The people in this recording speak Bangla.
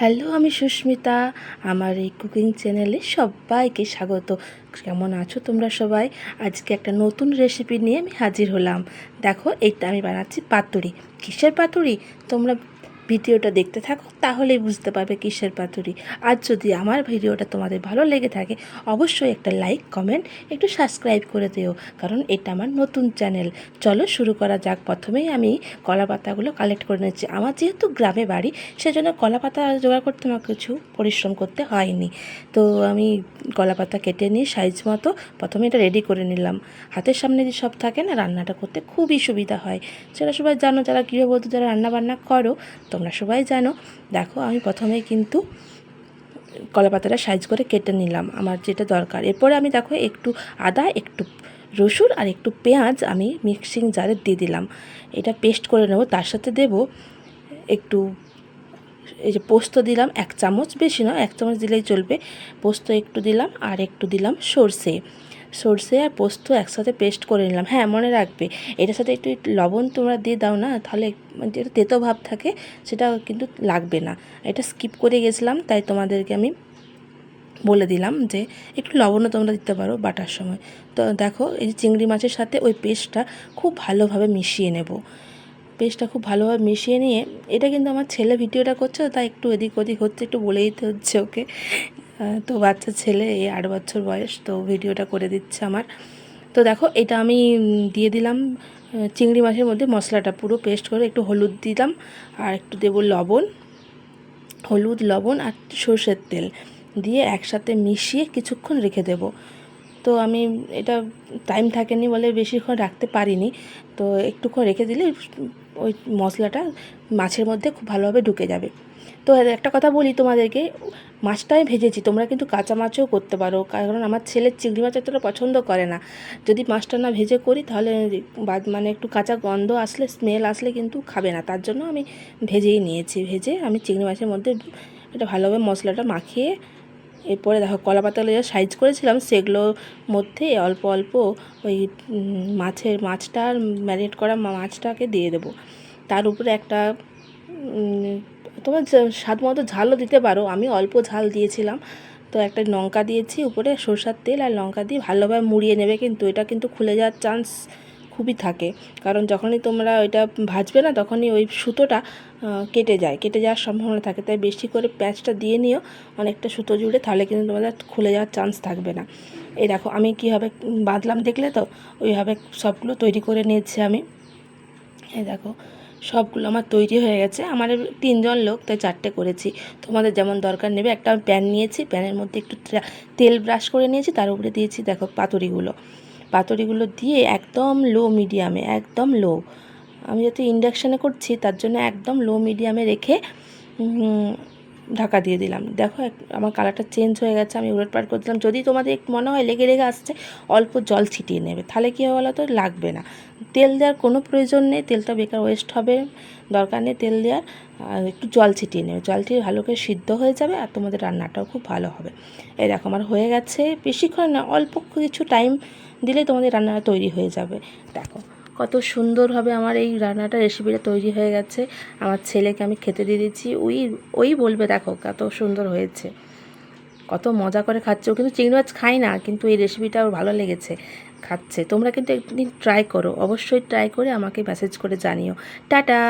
হ্যালো, আমি সুস্মিতা। আমার এই কুকিং চ্যানেলে সবাইকে স্বাগত। কেমন আছো তোমরা সবাই? আজকে একটা নতুন রেসিপি নিয়ে আমি হাজির হলাম। দেখো, এইটা আমি বানাচ্ছি পাতুরি। কিসের পাতুরি? তোমরা ভিডিওটা দেখতে থাকো, তাহলেই বুঝতে পারবে কিসের পাতুরি। আর যদি আমার ভিডিওটা তোমাদের ভালো লেগে থাকে, অবশ্যই একটা লাইক কমেন্ট একটু সাবস্ক্রাইব করে দিও, কারণ এটা আমার নতুন চ্যানেল চলো শুরু করা যাক। প্রথমেই আমি কলা পাতাগুলো কালেক্ট করে নিচ্ছি। আমার যেহেতু গ্রামে বাড়ি, সেজন্য কলা পাতা জোগাড় করতে আমার কিছু পরিশ্রম করতে হয়নি। তো আমি কলা পাতা কেটে নিয়ে সাইজ মতো প্রথমে এটা রেডি করে নিলাম। হাতের সামনে যে সব থাকে না, রান্নাটা করতে খুবই সুবিধা হয়। সেটা সবাই জানো, যারা গৃহবধূ, যারা রান্না বান্না করো তোমরা সবাই জানো। দেখো, আমি প্রথমে কিন্তু কলা পাতাটা সাইজ করে কেটে নিলাম, আমার যেটা দরকার। এরপরে আমি দেখো, একটু আদা, একটু রসুন আর একটু পেঁয়াজ আমি মিক্সিং জারে দিয়ে দিলাম। এটা পেস্ট করে নেব, তার সাথে দেব একটু এই যে পোস্ত দিলাম, এক চামচ। বেশি নয়, এক চামচ দিলেই চলবে। পোস্ত একটু দিলাম আর একটু দিলাম সর্ষে। সর্ষে আর পোস্ত একসাথে পেস্ট করে নিলাম। হ্যাঁ মনে রাখবে। এটার সাথে একটু লবণ তোমরা দিয়ে দাও না, তাহলে মানে যেটা তেতো ভাব থাকে সেটা কিন্তু লাগবে না। এটা স্কিপ করে গেছিলাম, তাই তোমাদেরকে আমি বলে দিলাম যে একটু লবণও তোমরা দিতে পারো বাটার সময়। তো দেখো, এই যে চিংড়ি মাছের সাথে ওই পেস্টটা খুব ভালোভাবে মিশিয়ে নেব। পেস্টটা খুব ভালোভাবে মিশিয়ে নিয়ে, এটা কিন্তু আমার ছেলে ভিডিওটা করছে, তাই একটু এদিক ওদিক হচ্ছে, একটু বলেই দিতে হচ্ছে ওকে। তো বাচ্চা ছেলে, এই আট বছর বয়স, তো ভিডিওটা করে দিচ্ছে আমার। তো দেখো, এটা আমি দিয়ে দিলাম চিংড়ি মাছের মধ্যে মশলাটা পুরো পেস্ট করে একটু হলুদ দিলাম, আর একটু দেবো লবণ, হলুদ, লবণ আর সর্ষের তেল দিয়ে একসাথে মিশিয়ে কিছুক্ষণ রেখে দেব। তো আমি, এটা টাইম থাকেনি বলে বেশিক্ষণ রাখতে পারিনি, তো একটুক্ষণ রেখে দিলে ওই মশলাটা মাছের মধ্যে খুব ভালোভাবে ঢুকে যাবে। তো একটা কথা বলি তোমাদেরকে। মাছটা আমি ভেজেছি, তোমরা কিন্তু কাঁচা মাছও করতে পারো। কারণ আমার ছেলের চিংড়ি মাছ এতটা পছন্দ করে না। যদি মাছটা না ভেজে করি তাহলে বাদ মানে একটু কাঁচা গন্ধ আসলে স্মেল আসলে কিন্তু খাবে না। তার জন্য আমি ভেজেই নিয়েছি। ভেজে আমি চিংড়ি মাছের মধ্যে এটা ভালোভাবে মশলাটা মাখিয়ে এরপরে দেখো কলা পাতাগুলো যা সাইজ করেছিলাম সেগুলোর মধ্যে অল্প অল্প ওই মাছের মাছটা ম্যারিনেট করা মাছটাকে দিয়ে দেবো। তার উপরে একটা তোমার স্বাদ মতো ঝালও দিতে পারো। আমি অল্প ঝাল দিয়েছিলাম। তো একটা লঙ্কা দিয়েছি, উপরে সরষার তেল আর লঙ্কা দিয়ে ভালোভাবে মুড়িয়ে নেবে। কিন্তু এটা কিন্তু খুলে যাওয়ার চান্স খুবই থাকে। কারণ যখনই তোমরা ওইটা ভাজবে না, তখনই ওই সুতোটা কেটে যায়। কেটে যাওয়ার সম্ভাবনা থাকে। তাই বেশি করে প্যাঁচটা দিয়ে নিও। অনেকটা সুতো জুড়ে, তাহলে কিন্তু তোমাদের খুলে যাওয়ার চান্স থাকবে না। এই দেখো, আমি কীভাবে বাঁধলাম দেখলে তো? ওইভাবে সবগুলো তৈরি করে নিয়েছি আমি। এই দেখো সবগুলো আমার তৈরি হয়ে গেছে। আমার তিনজন লোক, তাই চারটে করেছি। তোমাদের যেমন দরকার নেবে, একটা আমি প্যান নিয়েছি, প্যানের মধ্যে একটু তেল ব্রাশ করে নিয়েছি, তার উপরে দিয়েছি দেখো পাতুরিগুলো। পাতুরিগুলো দিয়ে একদম লো মিডিয়ামে একদম লো আমি যাতে ইন্ডাকশানে করছি, তার জন্য একদম লো মিডিয়ামে রেখে ঢাকা দিয়ে দিলাম। দেখো আমার কালারটা চেঞ্জ হয়ে গেছে, আমি উলট পাল্ট করে দিলাম। যদি তোমাদের মনে হয় লেগে লেগে আসছে, অল্প জল ছিটিয়ে নেবে। তাহলে কী হবে বলো তো লাগবে না। তেল দেওয়ার কোনো প্রয়োজন নেই, তেলটা বেকার ওয়েস্ট হবে, দরকার নেই তেল দেওয়ার, আর একটু জল ছিটিয়ে নেবে। জলটি ভালো করে সিদ্ধ হয়ে যাবে আর তোমাদের রান্নাটাও খুব ভালো হবে। এই দেখো আমার হয়ে গেছে, বেশিক্ষণ না, অল্প কিছু টাইম দিলেই তোমাদের রান্নাটা তৈরি হয়ে যাবে। দেখো কত সুন্দরভাবে আমার এই রান্নাটা রেসিপিটা তৈরি হয়ে গেছে। আমার ছেলেকে আমি খেতে দিয়ে দিচ্ছি ওই ওই বলবে দেখো কত সুন্দর হয়েছে। কত মজা করে খাচ্ছে ও, কিন্তু চিংড়ি মাছ খাই না, কিন্তু এই রেসিপিটা ওর ভালো লেগেছে। খাচ্ছে। তোমরা কিন্তু একদিন ট্রাই করো। অবশ্যই ট্রাই করে আমাকে মেসেজ করে জানিও। টাটা!